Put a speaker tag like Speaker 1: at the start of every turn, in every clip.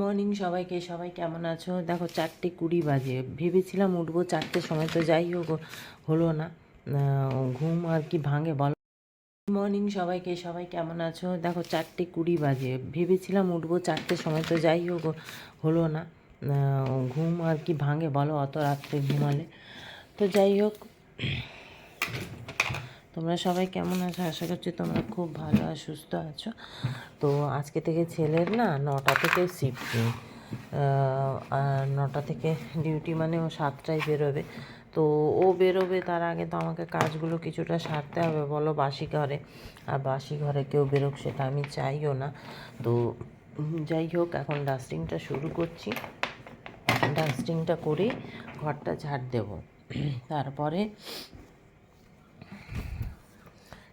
Speaker 1: Morning সবাইকে, সবাই কেমন আছো? দেখো চারটে কুড়ি বাজে। ভেবেছিলাম উঠবো চারটের সময়, তো যাই হোক, হলো না। ঘুম আর কি ভাঙে বলো। মর্নিং সবাইকে, সবাই কেমন আছো? দেখো চারটে কুড়ি বাজে। ভেবেছিলাম উঠবো চারটের সময়, তো যাই হোক, হলো না। ঘুম আর কি ভাঙে বলো, অত রাত্রে ঘুমালে। তো যাই হোক তোমরা সবাই কেমন আছো? আশা করছি তোমরা খুব ভালো আর সুস্থ আছো। তো আজকে থেকে ছেলের না নটা থেকে শিফটিং আর নটা থেকে ডিউটি মানে ও সাতটায় বেরোবে। তো ও বেরোবে, তার আগে তো আমাকে কাজগুলো কিছুটা সারতে হবে। বলো বাসি ঘরে। আর বাসি ঘরে কেউ বেরোক সেটা আমি চাইও না। তো যাই হোক, এখন ডাস্টিংটা শুরু করছি। ডাস্টিংটা করে ঘরটা ঝাড় দেবো। তারপরে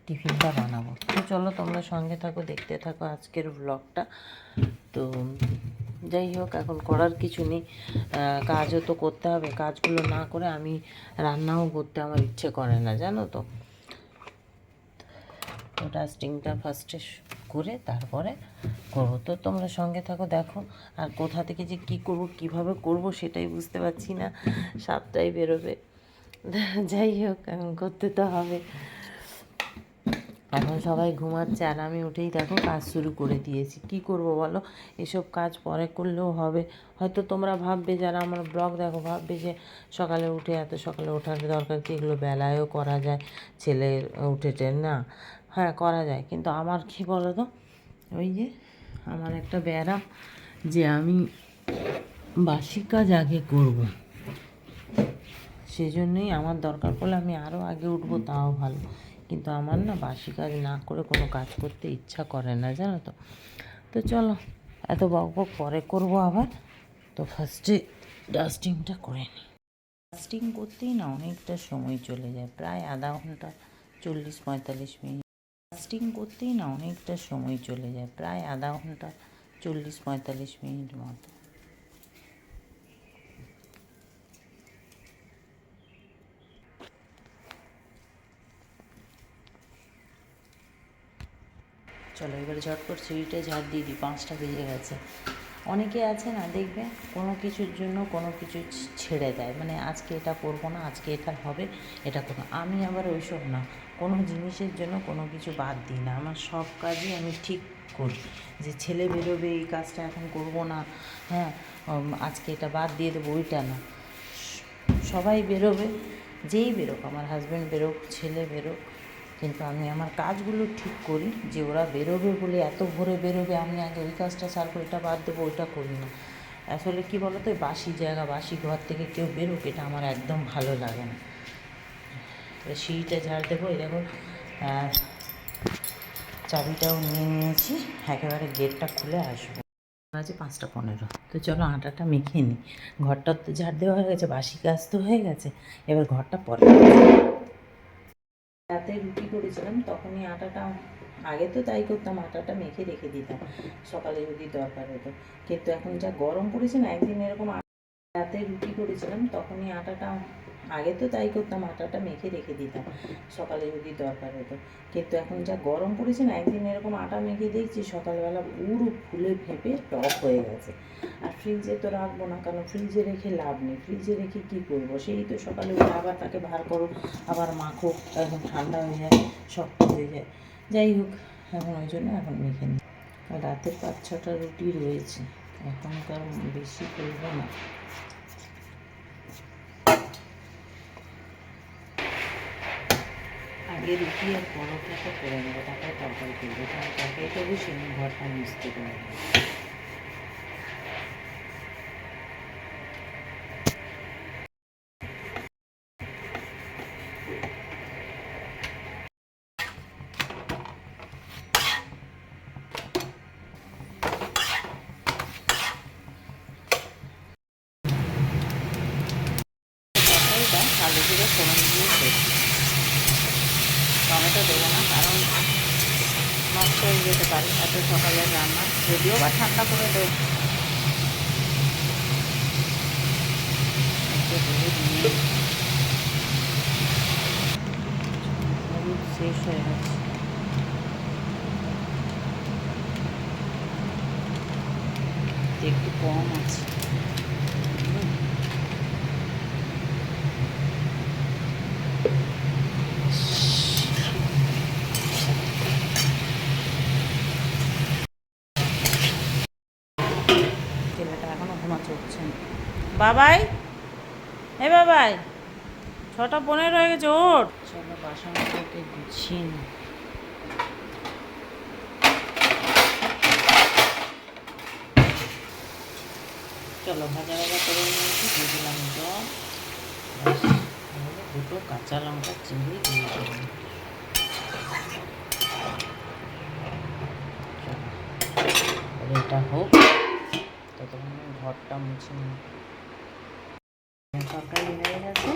Speaker 1: টিফিনটা বানাবো। তো চলো তোমরা সঙ্গে থাকো, দেখতে থাকো আজকের ব্লগটা তো যাই হোক, এখন করার কিছু নেই। কাজও তো করতে হবে। কাজগুলো না করে আমি রান্নাও করতে আমার ইচ্ছে করে না, জানো তো। ডাস্টিংটা ফার্স্টে করে তারপরে করব। তো তোমরা সঙ্গে থাকো, দেখো আর কোথা থেকে যে কি করব, কীভাবে করব সেটাই বুঝতে পারছি না। সাতটায় বেরোবে। যাই হোক করতে তো হবে। এখন সবাই ঘুমাচ্ছে আর আমি উঠেই দেখো কাজ শুরু করে দিয়েছি। কি করব বলো? এসব কাজ পরে করলেও হবে। হয়তো তোমরা ভাববে, যারা আমার ব্লগ দেখো, ভাববে যে সকালে উঠে এত সকালে ওঠার দরকার কি? এগুলো বেলায়ও করা যায়, ছেলে উঠেছে না। হ্যাঁ করা যায়। কিন্তু আমার কি বলো তো ওই যে আমার একটা ব্যারাম যে আমি বাসি কাজ আগে করব। সেজন্যই আমার দরকার পড়লে আমি আরও আগে উঠবো, তাও ভালো। কিন্তু আমার না বাসি কাজ না করে কোনো কাজ করতে ইচ্ছা করে না, জানো তো। তো চলো, এত বক বক পরে করব আবার। তো ফার্স্টে ডাস্টিংটা করে নিই ডাস্টিং করতেই না অনেকটা সময় চলে যায়, প্রায় আধা ঘণ্টা, চল্লিশ পঁয়তাল্লিশ মিনিট। ডাস্টিং করতেই না অনেকটা সময় চলে যায়, প্রায় আধা ঘণ্টা, চল্লিশ পঁয়তাল্লিশ মিনিট মতো। চলো, এবারে ঝটপট সিঁড়িটা ঝাড় দিয়ে দিই, পাঁচটা বেজে গেছে। অনেকে আছে না, দেখবে কোনো কিছুর জন্য কোনো কিছু ছেড়ে দেয়। মানে আজকে এটা করব না, আজকে এটা হবে, এটা করব আমি আবার ওইসব না, কোনো জিনিসের জন্য কোনো কিছু বাদ দিই না। আমার সব কাজই আমি ঠিক করি। যে ছেলে বেরোবে, এই কাজটা এখন করব না হ্যাঁ আজকে এটা বাদ দিয়ে দেবো, ওইটা না। সবাই বেরোবে, যেই বেরোক, আমার হাজব্যান্ড বেরোক, ছেলে বেরোক কিন্তু আমি আমার কাজগুলো ঠিক করি যে ওরা বেরোবে বলে এত ভোরে বেরোবে আমি আগে ওই কাজটা সারবো এটা বাদ দেবো ওইটা করি না। আসলে কি বলতো এই বাসি জায়গা বাসি ঘর থেকে কেউ বেরোক এটা আমার একদম ভালো লাগে না। সিঁড়িটা ঝাড় দেবো আহ, চাবিটাও নিয়ে নিয়েছি একেবারে গেটটা খুলে আসব। আছে পাঁচটা পনেরো তো চলো আটাটা মেখে নিই। ঘরটা তো ঝাড় দেওয়া হয়ে গেছে বাসি কাজ তো হয়ে গেছে এবার ঘরটা পরে। রাতে রুটি করেছিলাম, তখনই আটাটা, আগে তো তাই করতাম, আটাটা মেখে রেখে দিতাম। সকালে যদি দরকার হতো। কিন্তু এখন যা গরম পড়েছে না, একদিন এরকম রাতে রুটি করেছিলাম, তখনই আটাটা আগে তো তাই করতাম, আটাটা মেখে রেখে দিতাম। সকালে যদি দরকার হতো। কিন্তু এখন যা গরম পড়েছে না, একদিন এরকম আটা মেখে দেখছি সকালবেলা পুরো ফুলে ফেঁপে টক হয়ে গেছে। আর ফ্রিজে তো রাখব না, কারণ ফ্রিজে রেখে লাভ নেই। ফ্রিজে রেখে কী করব? সেই তো সকালে উঠে আবার তাকে বার করো, আবার মাখো, এখন ঠান্ডা হয়ে যায়, শক্ত হয়ে যায়। যাই হোক, এখন ওই জন্য এখন মেখে নিই। আর রাতে পাঁচ ছটা রুটি রয়েছে। এখনকার বেশি করব না। আগে রুটি আর পরোটাটা করে নেব, তারপরে তরকারি করব। কারণ তরকারিটা অবশ্যই আমি ঘরটা মিশতে করে তরকারিটা আলু দিয়ে ফোড়ন দিয়ে করছি টমেটো দেবো না কারণ নষ্ট হয়ে যেতে পারে, এত সকালের রান্না। যদিও বা ঠান্ডা করে দেবো শেষ হয়ে গেছে। একটু কম আছে হুম। ছেলেটা এখনও ঘুমাচ্ছে উঠছে না।
Speaker 2: বাবাই? এ বাবাই, ছটা পনেরো হয়ে গেছে, ওঠ।
Speaker 1: চলো বাসনগুলোকে গুছিয়ে নি। চলো ভাজা ভাজা করে নিয়েছি, দিয়ে দিলাম জল। দুটো কাঁচা লঙ্কা চিংড়ি দিয়ে দিলাম। এটা হোক। ততক্ষণ ঘরটা মুছে নিই তরকারি হয়ে গেছে।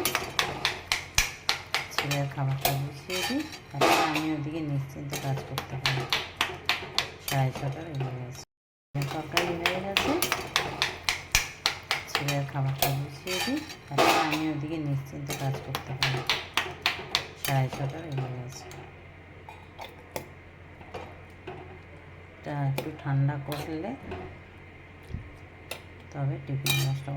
Speaker 1: ছেলের খাবারটা গুছিয়ে দিই। তারপরে আমি ওদিকে নিশ্চিন্তে কাজ করতে পারি সাড়ে ছটা বেজে গেছে। তরকারি হয়ে গেছে। ছেলের খাবারটা গুছিয়ে দিই। তারপরে আমি ওদিকে নিশ্চিন্তে কাজ করতে পারি সাড়ে ছটা বেজে গেছে। একটু ঠান্ডা করলে তবে টিফিন বক্সটা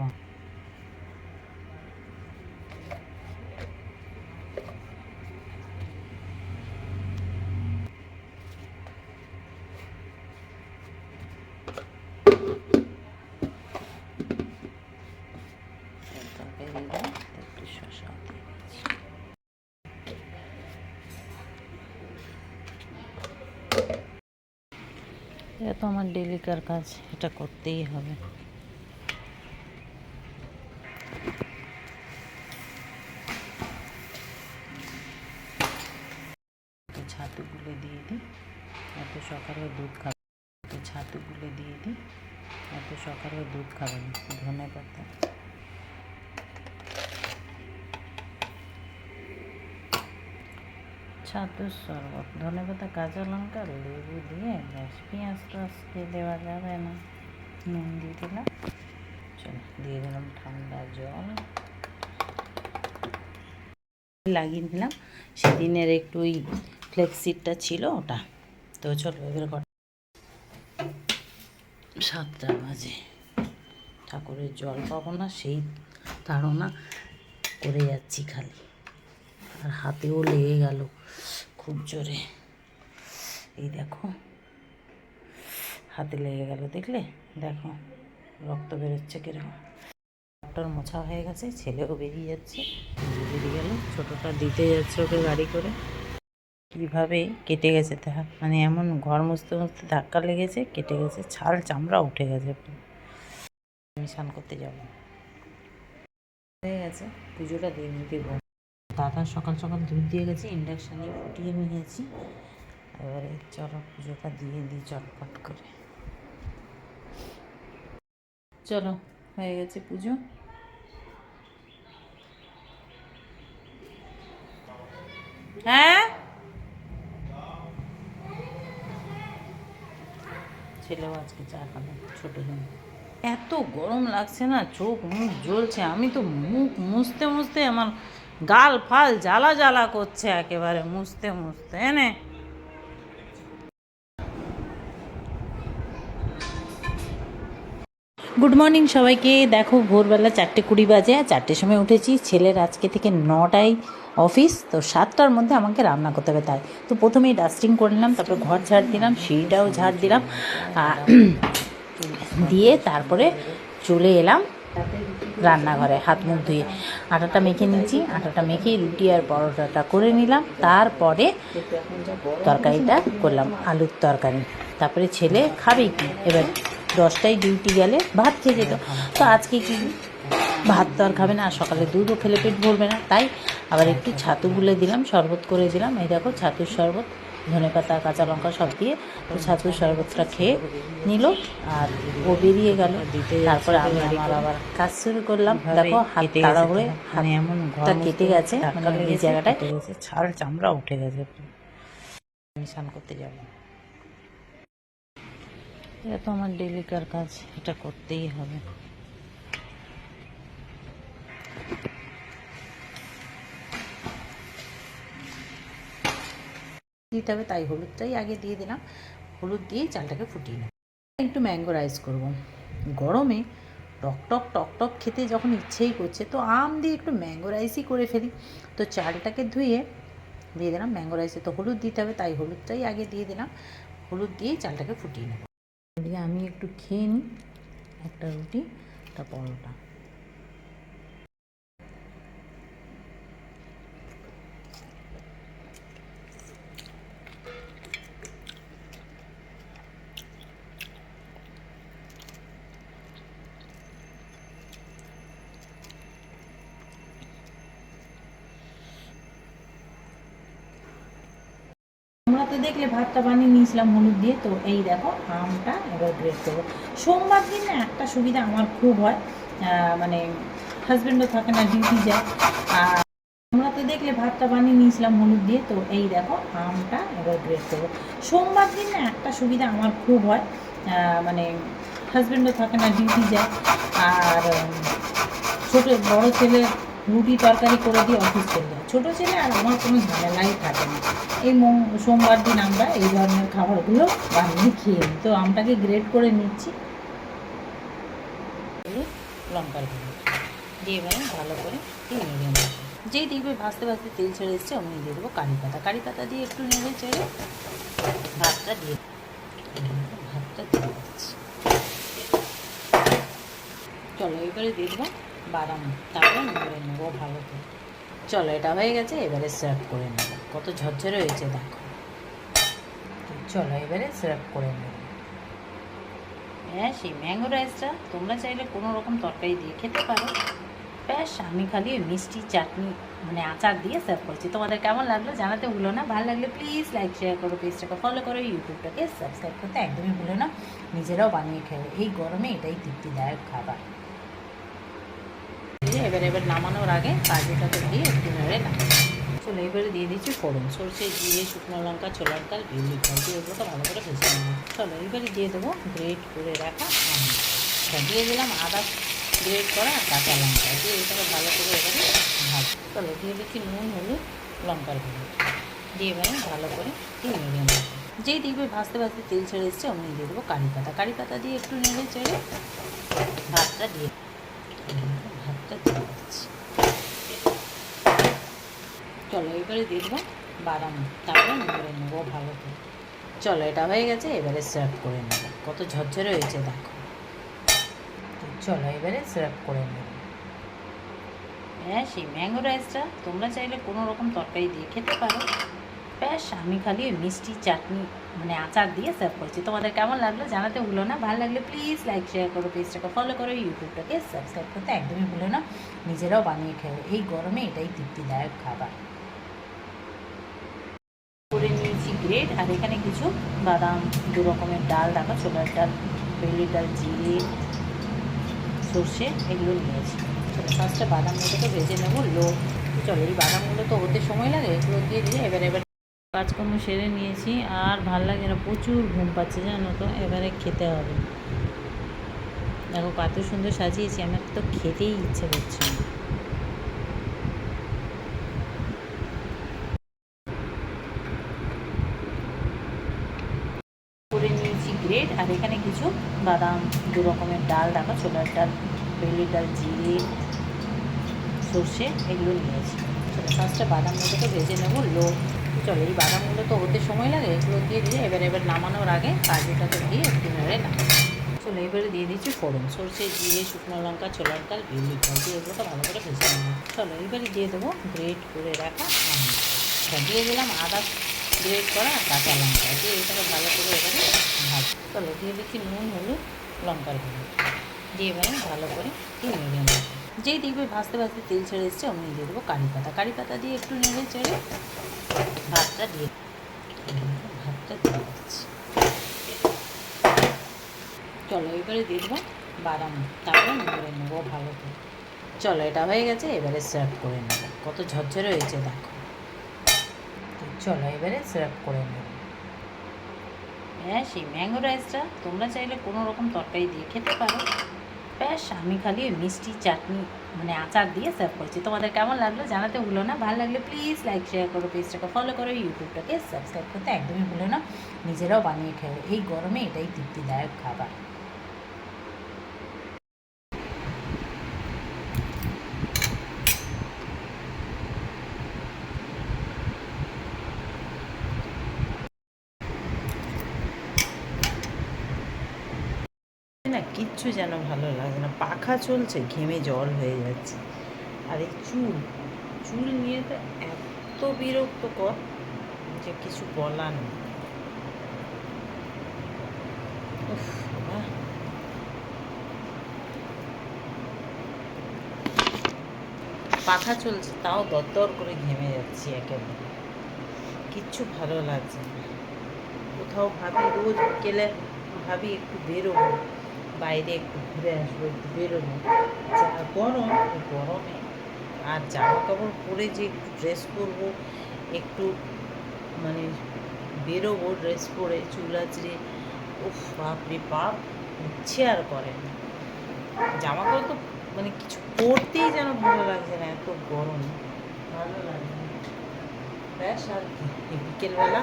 Speaker 1: ডেলিকার কাজ এটা করতেই হবে একটু ছাতু গুলে দিয়ে দিই এত সকালে দুধ খাবে একটু ছাতু গুলে দিয়ে দিই এত সকালে দুধ খাবে না ধনে পাতা ছাতুর শরবত ধনে পাতা কাঁচা লঙ্কা লেবু দিয়ে ব্যাস পেঁয়াজ তো আজকে দেওয়া যাবে না। নুন দিয়ে দিলাম। চলো, দিয়ে দিলাম ঠান্ডা জল। লাগিয়ে নিলাম সেদিনের একটু ওই ফ্লেক্সিটটা ছিল ওটা। তো চলো, এবার সাতটা বাজে। ঠাকুরের জল পাবো না, সেই তাড়না করে যাচ্ছি খালি। আর হাতেও লেগে গেল খুব জোরে। এই দেখো, হাতে লেগে গেল, দেখলে? দেখো, রক্ত বেরোচ্ছে কীরকম। ডক্টর মোছা হয়ে গেছে, ছেলেও বেরিয়ে যাচ্ছে। বেরিয়ে গেল, ছোটোটা দিতে যাচ্ছে ওকে গাড়ি করে। কীভাবে কেটে গেছে তা মানে এমন ঘর মুছতে মুছতে ধাক্কা লেগেছে, কেটে গেছে, ছাল চামড়া উঠে গেছে। আমি স্নান করতে যাব। হয়ে গেছে, পুজোটা দিয়ে নিতে দাদা সকাল সকাল দুধ দিয়ে গেছে ইন্ডাকশানে ফুটিয়ে নিয়েছি। এবারে চলো পুজোটা দিয়ে দিই চটপট করে। চলো, হয়ে গেছে পুজো।
Speaker 2: হ্যাঁ?
Speaker 1: ছেলেও আজকে চা খাবে, ছোটো জন এত গরম লাগছে না, চোখ মুখ জ্বলছে। আমি তো মুখ মুছতে মুছতে আমার গাল ফাল জ্বালা জ্বালা করছে একেবারে, মুছতে মুছতে এনে গুড মর্নিং সবাইকে। দেখো, ভোরবেলা চারটে কুড়ি বাজে আর চারটের সময় উঠেছি ছেলের আজকে থেকে নটায় অফিস, তো সাতটার মধ্যে আমাকে রান্না করতে হবে তাই। তো প্রথমেই ডাস্টিং করে নিলাম, তারপরে ঘর ঝাড় দিলাম, সিঁড়িটাও ঝাড় দিলাম দিয়ে তারপরে চলে এলাম। রান্নাঘরে হাত মুখ ধুয়ে আটাটা মেখে নিয়েছি, আটাটা মেখে রুটি আর পরোটাটা করে নিলাম। তারপরে তরকারিটা করলাম, আলুর তরকারি। তারপরে ছেলে খাবে কি? এবার দশটায় ডিউটি গেলে ভাত খেয়ে যেত। তো আজকে কি? ভাত তো আর খাবে না, আর সকালে দুধও খেলে পেট ভরবে না। তাই আবার একটু ছাতু গুলে দিলাম, শরবত করে দিলাম। এই দেখো, ছাতুর শরবত ধনে পাতা কাঁচা লঙ্কা সব দিয়ে ছাতুর শরবতটা খেয়ে নিল আর ও বেরিয়ে গেল। তারপরে আমি আমার আবার কাজ শুরু করলাম। দেখো হাত তাড়া হয়ে মানে এমন ঘরটা কেটে গেছে মানে এই জায়গাটায় ছাল চামড়া উঠে গেছে আমি স্নান করতে যাব। এটা তো আমার ডেলিকার কাজ এটা করতেই হবে। দিতে হবে, তাই হলুদটাই আগে দিয়ে দিলাম। হলুদ দিয়ে চালটাকে ফুটিয়ে নেব। একটু ম্যাঙ্গো রাইস করব।
Speaker 2: গরমে টক টক টক টক খেতে যখন ইচ্ছেই করছে, তো আম দিয়ে একটু ম্যাঙ্গো রাইসই করে ফেলি। তো চালটাকে ধুয়ে দিয়ে দিলাম ম্যাঙ্গো রাইসে। তো হলুদ দিতে হবে, তাই হলুদটাই আগে দিয়ে দিলাম। হলুদ দিয়ে চালটাকে ফুটিয়ে নেব। এদিকে আমি একটু খেয়ে নিই। একটা রুটি, একটা পরোটা। তোমরা তো দেখলে ভাতটা বানিয়ে নিয়েছিলাম হলুদ দিয়ে, তো এই দেখো আমটা এবার গ্রেড করব। সোমবার দিন না একটা সুবিধা আমার খুব হয় মানে হাজব্যান্ডও থাকে না ডিউটি যায়। আর তোমরা তো দেখলে ভাতটা বানিয়ে নিয়েছিলাম হলুদ দিয়ে, তো এই দেখো আমটা এবার গ্রেড করব। সোমবার দিন না একটা সুবিধা আমার খুব হয় মানে হাজব্যান্ডও থাকে না ডিউটি যায়। আর ছোটো বড়ো বড় ছেলে রুটি তরকারি করে দিয়ে অফিস চলে যায়। ছোটো ছেলে আর আমার কোনো ঝামেলাই থাকে না। এই সোমবার দিন আমরা এই ধরনের খাবারগুলো বানিয়ে খেয়ে নিই। তো আমটাকে গ্রেড করে নিচ্ছি। লঙ্কার গুঁড়ো। দিয়ে এবারে ভালো করে একটু নেড়ে নেব। যেই দেখবে ভাজতে ভাজতে তেল ছেড়ে এসছে অমনি দিয়ে দেবো কারি পাতা। কারি পাতা দিয়ে একটু নেড়ে চেড়ে ভাতটা দিয়ে ভাতটা দিয়ে দিচ্ছি। চলো, এবারে দিয়ে দেবো বাদাম তারপরে নেড়ে নেব ভালো করে। চলো, এটা হয়ে গেছে, এবারে সার্ভ করে নেব। কত ঝরঝরে হয়েছে, দেখো। চলো, এবারে সার্ভ করে নেব। হ্যাঁ সেই ম্যাঙ্গো রাইসটা তোমরা চাইলে কোনো রকম তরকারি দিয়ে খেতে পারো। ব্যাস, আমি খালি মিষ্টি চাটনি মানে আচার দিয়ে সার্ভ করছি। তোমাদের কেমন লাগল জানাতে ভুলো না। ভালো লাগলে প্লিজ লাইক শেয়ার করো পেজটাকে ফলো করো ইউটিউবটাকে সাবস্ক্রাইব করতে একদমই ভুলো না। নিজেরাও বানিয়ে খেও এই গরমে এটাই তৃপ্তিদায়ক খাবার। এবার এবার নামানোর আগে কাজুটাকে দিয়ে একটু নেড়ে নামাবো চলো এবারে দিয়ে দিচ্ছি ফোড়ন, সরষে, জিরে, শুকনো লঙ্কা ছোলার ডাল বিউলি ডাল দিয়ে এগুলোকে ভালো করে ভেজে নেব। চলো, এবারে দিয়ে দেবো গ্রেট করে রাখা আম। দিয়ে দিলাম আদা গ্রেট করা কাঁচা লঙ্কা। দিয়ে এটাকে ভালো করে এবারে ভাজ। চলো, দিয়ে দিচ্ছি নুন, হলুদ, লঙ্কার গুঁড়ো। দিয়ে এবারে ভালো করে দিয়ে নেড়ে নেব। যেই দেখবে ভাজতে ভাজতে তেল ছেড়ে এসছে, অমনি দিয়ে দেবো কারি পাতা। কারি পাতা দিয়ে একটু নেড়ে চেড়ে ভাতটা দিয়ে চলো, এবারে দিয়ে দেবো বাদাম। তারপরে নেড়ে নেব ভালো করে। চলো, এটা হয়ে গেছে, এবারে সার্ভ করে নেব। কত ঝরঝরে হয়েছে, দেখো। চলো, এবারে সার্ভ করে নেব। হ্যাঁ সেই ম্যাঙ্গো রাইসটা তোমরা চাইলে কোনো রকম তরকারি দিয়ে খেতে পারো। ব্যাস, আমি খালি মিষ্টি চাটনি মানে আচার দিয়ে সার্ভ করছি। তোমাদের কেমন লাগল জানাতে ভুলো না। ভালো লাগলে প্লিজ লাইক শেয়ার করো পেজটাকে ফলো করো ইউটিউবটাকে সাবস্ক্রাইব করতে একদমই ভুলো না। নিজেরাও বানিয়ে খেও এই গরমে এটাই তৃপ্তিদায়ক খাবার। করে নিয়েছি গ্রেড আর এখানে কিছু বাদাম, দু রকমের ডাল দেখো ছোলার ডাল বেলির ডাল, জিরে, সর্ষে, এগুলো নিয়েছি। ফার্স্টে বাদামগুলোকে ভেজে নেব, লো চলো, এই বাদামগুলো তো হতে সময় লাগে, এগুলো দিয়ে দিয়ে এবার এবার কাজকর্ম সেরে নিয়েছি, আর ভালো লাগে না, প্রচুর ঘুম পাচ্ছে, জানো তো, এবারে খেতে হবে। দেখো কত সুন্দর সাজিয়েছি, আমার তো খেতেই ইচ্ছে করছে না। নিয়েছি গ্রেড আর এখানে কিছু বাদাম, দু রকমের ডাল, দেখো ছোলার ডাল, বেলির ডাল, জিরে, সর্ষে, এগুলো নিয়েছি। চলো ফার্স্টে বাদামগুলোকে ভেজে নেব, লো চলো, এই বাদামগুলো তো হতে সময় লাগে, এগুলো দিয়ে দিয়ে এবার এবার নামানোর আগে কাজুটাকে দিয়ে একটু নেড়ে নামাবো। চলো, এবারে দিয়ে দিচ্ছি ফোড়ন সরষে, জিরে, শুকনো লঙ্কা ছোলার ডাল ডাল দিয়ে এগুলোকে ভালো করে ভেজে নেব। চলো, এবারে দিয়ে দেবো গ্রেট করে রাখা আম। দিয়ে দিলাম আদা গ্রেট করা কাঁচা লঙ্কা, দিয়ে এটাকে ভালো করে এবারে ভাজ। চলো, দিয়ে দিচ্ছি নুন, হলুদ, লঙ্কার গুঁড়ো। দিয়ে এবারে ভালো করে নেড়ে যেই দেখবে ভাজতে ভাজতে তেল ছেড়ে এসছে অমনি দিয়ে দেবো কারি পাতা। কারি পাতা দিয়ে একটু নেড়ে চেড়ে ভাতটা দিয়ে ভাতটা দিয়ে দিচ্ছি। চলো, এবারে দিয়ে দেবো বাদাম। তারপরে নেড়ে নেব ভালো করে। চলো, এটা হয়ে গেছে, এবারে সার্ভ করে নেব। কত ঝরঝরে হয়েছে, দেখো। চলো, এবারে সার্ভ করে নেব। হ্যাঁ সেই ম্যাঙ্গো রাইসটা তোমরা চাইলে কোনো রকম তরকারি দিয়ে খেতে পারো। ব্যাস আমি খালি ওই মিষ্টি চাটনি মানে আচার দিয়ে সার্ভ করছি। তোমাদের কেমন লাগল জানাতে ভুলো না। ভালো লাগলে প্লিজ লাইক শেয়ার করো পেজটাকে ফলো করো ইউটিউবটাকে সাবস্ক্রাইব করতে একদমই ভুলো না। নিজেরাও বানিয়ে খেলো এই গরমে এটাই তৃপ্তিদায়ক খাবার।
Speaker 1: কিচ্ছু যেন ভালো লাগে না। পাখা চলছে, ঘেমে জল হয়ে যাচ্ছে। আর এই চুল চুল নিয়ে তো এত বিরক্তকর যে কিছু বলার নেই। পাখা চলছে, তাও দরদর করে ঘেমে যাচ্ছি একেবারে। কিচ্ছু ভালো লাগছে না। কোথাও ভাবি, রোজ বিকেলে ভাবি একটু বেরোবো। বাইরে একটু ঘুরে আসব, একটু বেরোবো। যা গরম গরমে আর জামা কাপড় পরে যে একটু ড্রেস পরবো একটু মানে বেরোবো ড্রেস পরে, চুল আঁচড়ে, উফ, বাপরে বাপ, ইচ্ছে আর করে না। জামা কাপড় তো মানে কিছু পরতেই যেন ভালো লাগছে না, এত গরম। ভালো লাগছে ব্যাস আর বিকেলবেলা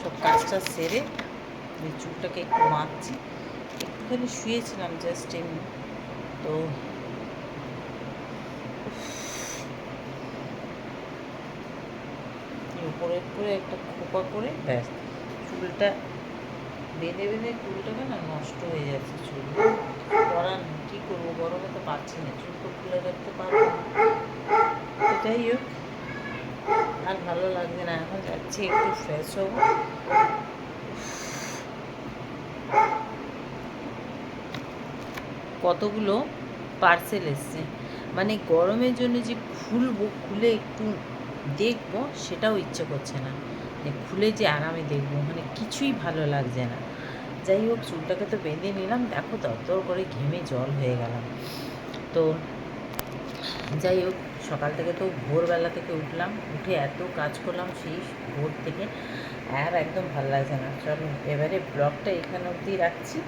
Speaker 1: সব কাজটা সেরে চুলটাকে একটু বাঁধছি একটুখানি শুয়েছিলাম জাস্ট এমনি তো উপরে করে একটা খোপা করে ব্যাস। চুলটা বেঁধে বেঁধে চুলটাকে না নষ্ট হয়ে যাচ্ছে চুল। করার কী করব গরমে তো পাচ্ছি না চুল তো খুলে রাখতে পারব তো যাই হোক আর ভালো লাগছে না এখন যাচ্ছি একটু ফ্রেশ হব। কতগুলো পার্সেল এসছে। মানে গরমের জন্য যে খুলবো, খুলে একটু দেখব, সেটাও ইচ্ছে করছে না। যে খুলে যে আরামে দেখব মানে কিছুই ভালো লাগছে না। যাই হোক, চুলটাকে তো বেঁধে নিলাম। দেখো, দরদর করে ঘেমে জল হয়ে গেলাম। তো যাই হোক, সকাল থেকে তো ভোরবেলা থেকে উঠলাম। উঠে এত কাজ করলাম সেই ভোর থেকে। আর একদম ভালো লাগছে না। চলো, এবারে ব্লগটা এখানে অবধি রাখছি।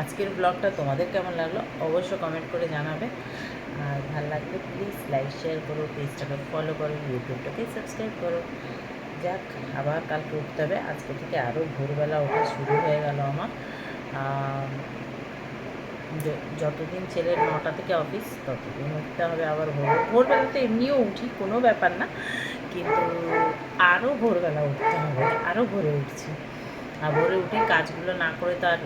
Speaker 1: আজকের ব্লগটা তোমাদের কেমন লাগল অবশ্য কমেন্ট করে জানাবে। আর ভালো লাগলে প্লিজ লাইক শেয়ার করো পেজটাকে ফলো করো ইউটিউবটাকে সাবস্ক্রাইব করো। যাক আবার কালকে উঠতে হবে। আজকে থেকে আরও ভোরবেলা ওঠা শুরু হয়ে গেল আমার। আম, যতদিন ছেলের নটা থেকে অফিস ততদিন উঠতে হবে আবার ভোর। ভোরবেলা তো এমনিও উঠি কোনো ব্যাপার না। কিন্তু আরও ভোরবেলা উঠতে হবে আরও ভোরে উঠছি। আর ভোরে উঠে কাজগুলো না করে তো আর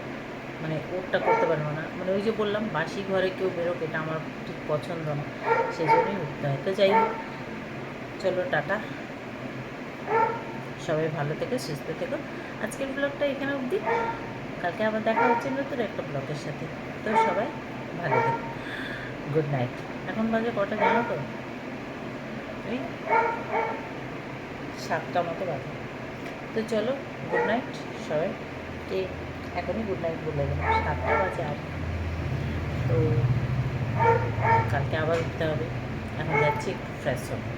Speaker 1: মানে ওরটা করতে পারব না। মানে ওই যে বললাম, বাসি ঘরে কেউ বেরোক, এটা আমার ঠিক পছন্দ না। সেই জন্যই উঠতে হয়। তো যাই হোক, চলো, টাটা। সবাই ভালো থেকে, সুস্থ থেকো। আজকের ব্লগটা এখানে অবধি। কালকে আবার দেখা হচ্ছে নতুন একটা ব্লগের সাথে। তো সবাই ভালো থেকো। গুড নাইট এখন বাজে কটা জানো তো? এই সাতটা মতো বাজে। তো চলো গুড নাইট সবাই। কে এখনই গুড নাইট বলে দেবো সাতটা বাজে আর। তো কালকে আবার উঠতে হবে। এখন যাচ্ছি একটু ফ্রেশ হবে